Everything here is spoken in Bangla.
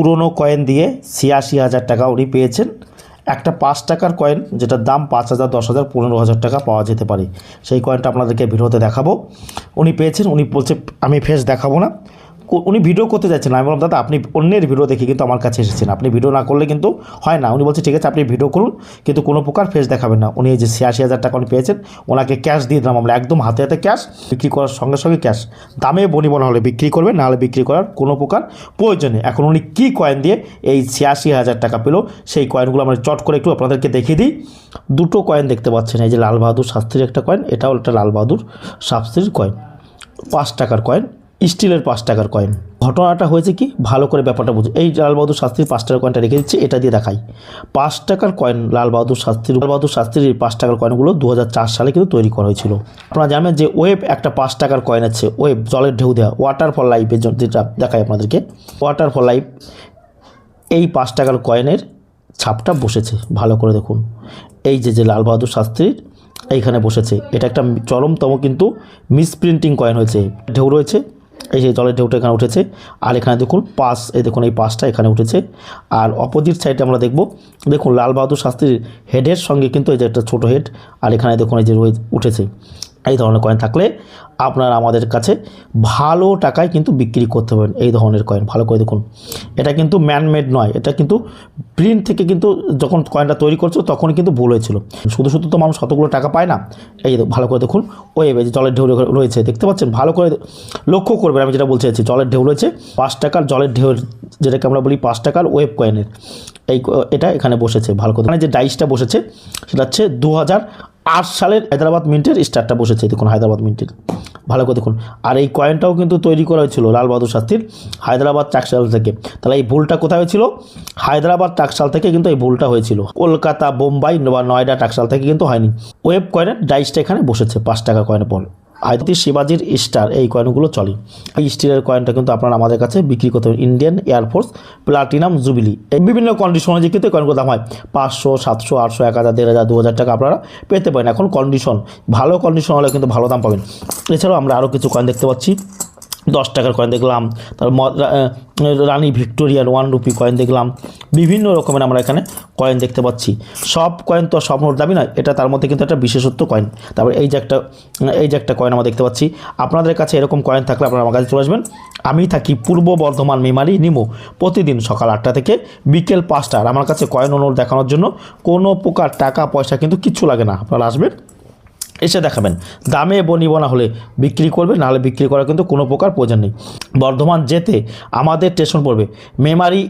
পুরনো কয়েন দিয়ে ছিয়াশি হাজার টাকা উনি পেয়েছেন। একটা পাঁচ টাকার কয়েন যেটার দাম পাঁচ হাজার, দশ হাজার, পনেরো হাজার টাকা পাওয়া যেতে পারে। সেই কয়েনটা আপনাদেরকে ভিডিওতে দেখাবো। উনি পেয়েছেন, উনি বলছে, আমি ফেস দেখাবো না। উনি ভিডিও করতে যাচ্ছেন। আমি বললাম, দাদা, আপনি অন্যের ভিডিও দেখে কিন্তু আমার কাছে এসেছেন। আপনি ভিডিও না করলে কিন্তু হয় না। উনি বলছে, ঠিক আছে, আপনি ভিডিও করুন, কিন্তু কোনো প্রকার ফেস দেখাবেন না। উনি এই যে ছিয়াশি হাজার টাকা উনি পেয়েছেন, ওনাকে ক্যাশ দিয়ে দিলাম। আমরা একদম হাতে হাতে ক্যাশ বিক্রি করার সঙ্গে সঙ্গে ক্যাশ দামে বনিবনা হলে বিক্রি করবেন নাহলে বিক্রি করার কোনো প্রকার প্রয়োজন এখন উনি কী কয়েন দিয়ে এই ছিয়াশি হাজার টাকা পেল, সেই কয়েনগুলো আমরা চট করে একটু আপনাদেরকে দেখিয়ে দিই। দুটো কয়েন দেখতে পাচ্ছেন, এই যে লাল বাহাদুর শাস্ত্রীর একটা কয়েন এটাও একটা লাল বাহাদুর শাস্ত্রীর কয়েন পাঁচ টাকার কয়েন স্টিলের পাঁচ টাকার কয়েন ঘটনাটা হয়েছে কি? ভালো করে ব্যাপারটা বুঝে। এই লাল বাহাদুর শাস্ত্রীর পাঁচ টাকার কয়েনটা রেখে দিচ্ছি, এটা দিয়ে দেখাই। পাঁচ টাকার কয়েন লাল বাহাদুর শাস্ত্রীর, লাল বাহাদুর শাস্ত্রীর এই পাঁচ টাকার কয়েনগুলো দু হাজার চার সালে কিন্তু তৈরি করা হয়েছিল। আপনারা জানেন যে ওয়েব একটা পাঁচ টাকার কয়েন আছে, ওয়েব, জলের ঢেউ দেওয়া ওয়াটার ফল লাইফের জন্য যেটা দেখাই আপনাদেরকে। ওয়াটার ফল লাইফ এই পাঁচ টাকার কয়েনের ছাপটা বসেছে, ভালো করে দেখুন। এই যে যে লাল বাহাদুর শাস্ত্রীর এইখানে বসেছে, এটা একটা চরমতম কিন্তু মিসপ্রিন্টিং কয়েন হয়েছে। ঢেউ রয়েছে এই যে জলের ঢেউটা এখানে উঠেছে, আর এখানে দেখুন পাস এই দেখুন এই পাসটা এখানে উঠেছে। আর অপোজিট সাইডে আমরা দেখব, দেখুন লাল বাহাদুর শাস্ত্রীর হেডের সঙ্গে কিন্তু এই যে একটা ছোটো হেড আর এখানে দেখুন এই যে রয়ে উঠেছে। এই ধরনের কয়েন থাকলে আপনারা আমাদের কাছে ভালো টাকায় কিন্তু বিক্রি করতে পারেন এই ধরনের কয়েন ভালো করে দেখুন। এটা কিন্তু ম্যানমেড নয়, এটা কিন্তু প্রিন্ট থেকে কিন্তু যখন কয়েনটা তৈরি করছ তখনই কিন্তু ভুল হয়েছিল। শুধু শুধু তো মানুষ কতগুলো টাকা পায় না, এই ভালো করে দেখুন এই যে জলের ঢেউ রয়েছে, দেখতে পাচ্ছেন? ভালো করে লক্ষ্য করবেন, আমি যেটা বলতে চাইছি, জলের ঢেউ রয়েছে, পাঁচ টাকার জলের ঢেউ, যেটাকে আমরা বলি পাঁচ টাকার ওয়েব কয়েনের এই, এটা এখানে বসেছে, ভালো করে। মানে যে ডাইসটা বসেছে, সেটা হচ্ছে দু হাজার আট সালের হায়দ্রাবাদ মিন্টের স্টারটা বসেছে, দেখুন হায়দ্রাবাদ মিন্টের। ভালো করে দেখুন। আর এই কয়েনটাও কিন্তু তৈরি করা হয়েছিল লালবাহাদুর শাস্ত্রীর হায়দ্রাবাদ টাকশাল থেকে। তাহলে এই ভুলটা কোথায় হয়েছিল? হায়দ্রাবাদ টাকশাল থেকে কিন্তু এই ভুলটা হয়েছিল। কলকাতা, বোম্বাই বা নয়ডা টাকশাল থেকে কিন্তু হয়নি। ওয়েব কয়েনের ডাইসটা এখানে বসেছে, পাঁচ টাকা কয়েন পর হায়দ্রাবাদ শিবাজির স্টার, এই কয়েনগুলো চলে। এই স্টিলের কয়েনটা কিন্তু আপনারা আমাদের কাছে বিক্রি করতে পারেন Indian Air Force platinum jubilee বিভিন্ন কন্ডিশন অনুযায়ী কিন্তু কয়েনগুলো দাম হয়। পাঁচশো, সাতশো, আটশো, এক হাজার, দেড় হাজার, দু হাজার টাকা আপনারা পেতে পারেন। এখন কন্ডিশন ভালো কন্ডিশন হলে কিন্তু ভালো দাম পাবেন। এছাড়াও আমরা আরও কিছু কয়েন দেখতে পাচ্ছি। দশ টাকার কয়েন দেখলাম তারপর রানী ভিক্টোরিয়ার ওয়ান রুপি কয়েন দেখলাম, বিভিন্ন রকমের আমরা এখানে কয়েন দেখতে পাচ্ছি। সব কয়েন তো সব নোট দামি নয়, এটা তার মধ্যে কিন্তু একটা বিশেষত্ব কয়েন তারপর এই যে একটা, এই যে একটা কয়েন আমরা দেখতে পাচ্ছি, আপনাদের কাছে এরকম কয়েন থাকলে আপনারা আমার কাছে চলে আসবেন। আমি থাকি পূর্ব বর্ধমান মেমারি নিমো, প্রতিদিন সকাল আটটা থেকে বিকেল পাঁচটা। আর আমার কাছে কয়েন নোট দেখানোর জন্য কোনো প্রকার টাকা পয়সা কিন্তু কিচ্ছু লাগে না, আপনারা আসবেন। এসে দেখাবেন। দামে বনিব না হলে বিক্রি করবে, নাহলে বিক্রি করার কিন্তু কোনো প্রকার প্রয়োজন নেই। বর্ধমান যেতে আমাদের স্টেশন পড়বে। মেমারি